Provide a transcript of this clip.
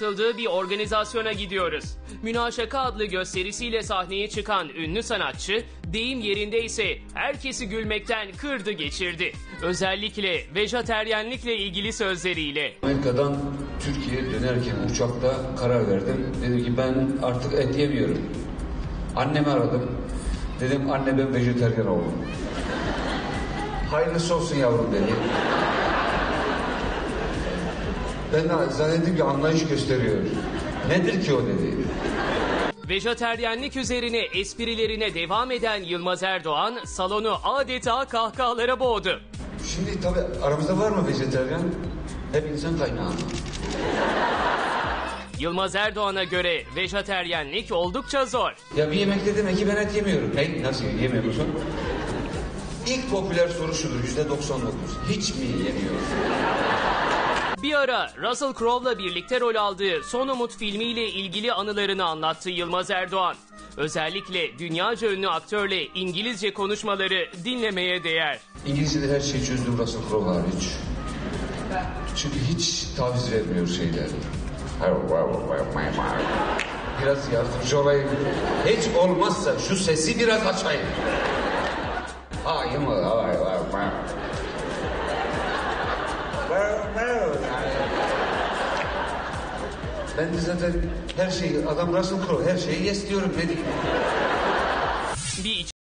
katıldığı bir organizasyona gidiyoruz. Münaşaka adlı gösterisiyle sahneye çıkan ünlü sanatçı, deyim yerinde ise herkesi gülmekten kırdı geçirdi. Özellikle vejeteryenlikle ilgili sözleriyle. Amerika'dan Türkiye'ye dönerken uçakta karar verdim. Dedim ki ben artık et yemiyorum. Annemi aradım. Dedim anne ben vejeteryan oldum. Hayırlısı olsun yavrum dedi. Ben zannettim ki anlayış gösteriyor. Nedir ki o dedi. Vejeteryenlik üzerine esprilerine devam eden Yılmaz Erdoğan salonu adeta kahkahalara boğdu. Şimdi tabii aramızda var mı vejeteryan? Hep insan kaynağı. Yılmaz Erdoğan'a göre vejeteryenlik oldukça zor. Ya bir yemekte demek ki ben et yemiyorum. Ne? Nasıl yemiyor musun? İlk popüler soru şudur yüzde 99. Hiç mi yemiyorsun? Bir ara Russell Crowe'la birlikte rol aldığı Son Umut filmiyle ilgili anılarını anlattı Yılmaz Erdoğan. Özellikle dünyaca ünlü aktörle İngilizce konuşmaları dinlemeye değer. İngilizce'de her şeyi çözdüm Russell Crowe hariç. Çünkü hiç taviz vermiyor şeyler. Biraz yardımcı olayım. Hiç olmazsa şu sesi biraz açayım. Hayır mı? Hayır, hayır, hayır. Ben de zaten her şeyi, adam Russell Crowe her şeyi yes diyorum ne diyeyim. Bir